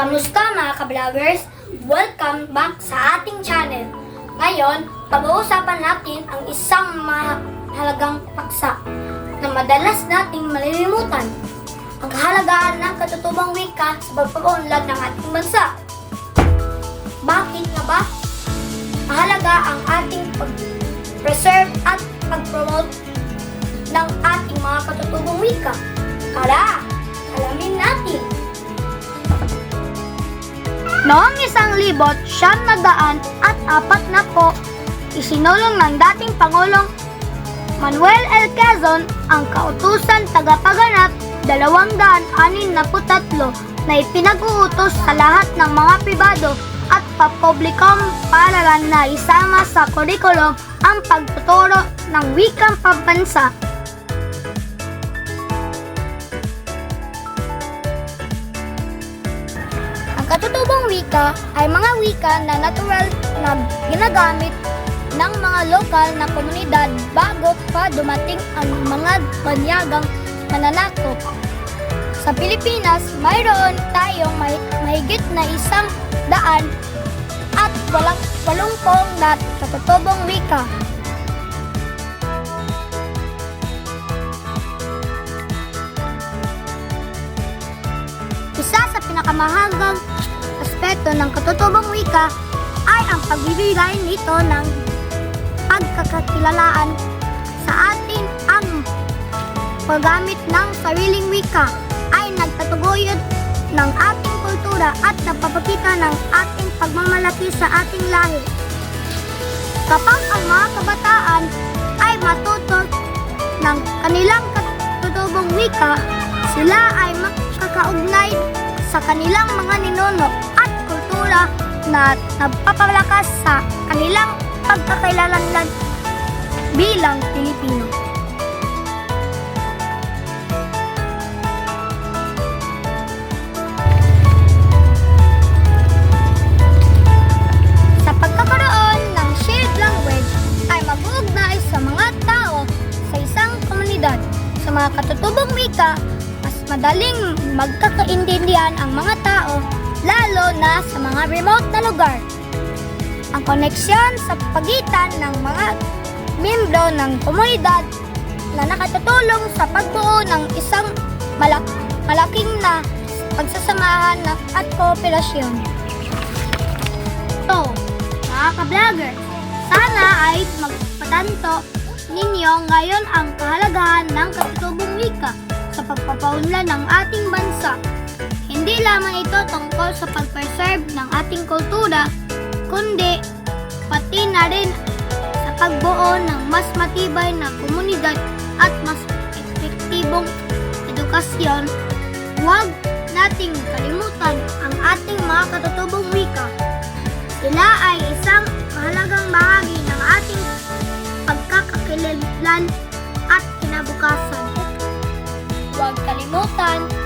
Kamusta mga ka-vloggers? Welcome back sa ating channel. Ngayon, pag-uusapan natin ang isang mahalagang paksa na madalas nating malilimutan. Ang kahalagaan ng katutubang wika sa pagpapaunlad ng ating bansa. Bakit nga ba? Mahalaga ang ating pag-preserve at pag-promote ng ating mga katutubong wika. Tara, Noong isang libot, siyam na daan at apat na po, isinulong ng dating Pangulong Manuel L. Quezon ang kautusan tagapaganap dalawang daan anin na putatlo na ipinag-uutos sa lahat ng mga pribado at papublikong paaralan na isama sa kurikulum ang pagtuturo ng wikang pambansa Ang katutubong wika ay mga wika na natural na ginagamit ng mga lokal na komunidad bago pa dumating ang mga banyagang mananakop. Sa Pilipinas, mayroon tayong may, mahigit na isang daan at walang walumpong na katutubong wika. Isa sa pinakamahagang aspeto ng katutubong wika ay ang pagbibigay nito ng pagkakakilalaan sa atin ang paggamit ng sariling wika ay nagtatuguyod ng ating kultura at nagpapakita ng ating pagmamalaki sa ating lahi. Kapag ang mga kabataan ay matuto ng kanilang katutubong wika, sila ay makakaugnay sa kanilang mga ninuno at kultura na nagpapalakas sa kanilang pagkakailanlan bilang Pilipino. Sa pagkakaroon ng shared language ay mag-uugnay sa mga tao sa isang komunidad. Sa mga katutubong wika, mas madaling magkakaintindihan ang mga tao lalo na sa mga remote na lugar. Ang koneksyon sa pagitan ng mga membro ng komunidad na nakatutulong sa pagbuo ng isang malak malaking na pagsasamahan at kooperasyon. To, mga ka-vlogger, sana ay magpatanto ninyo ngayon ang kahalagahan ng katutubong wika sa pagpapaunlad ng ating bansa. Hindi lamang ito tungkol sa pag-preserve ng ating kultura, kundi pati na rin sa pagbuo ng mas matibay na komunidad at mas epektibong edukasyon. Huwag nating kalimutan ang ating mga katutubong wika. Sila ay isang mahalagang bahagi ng ating pagkakakilanlan at kinabukasan. Huwag kalimutan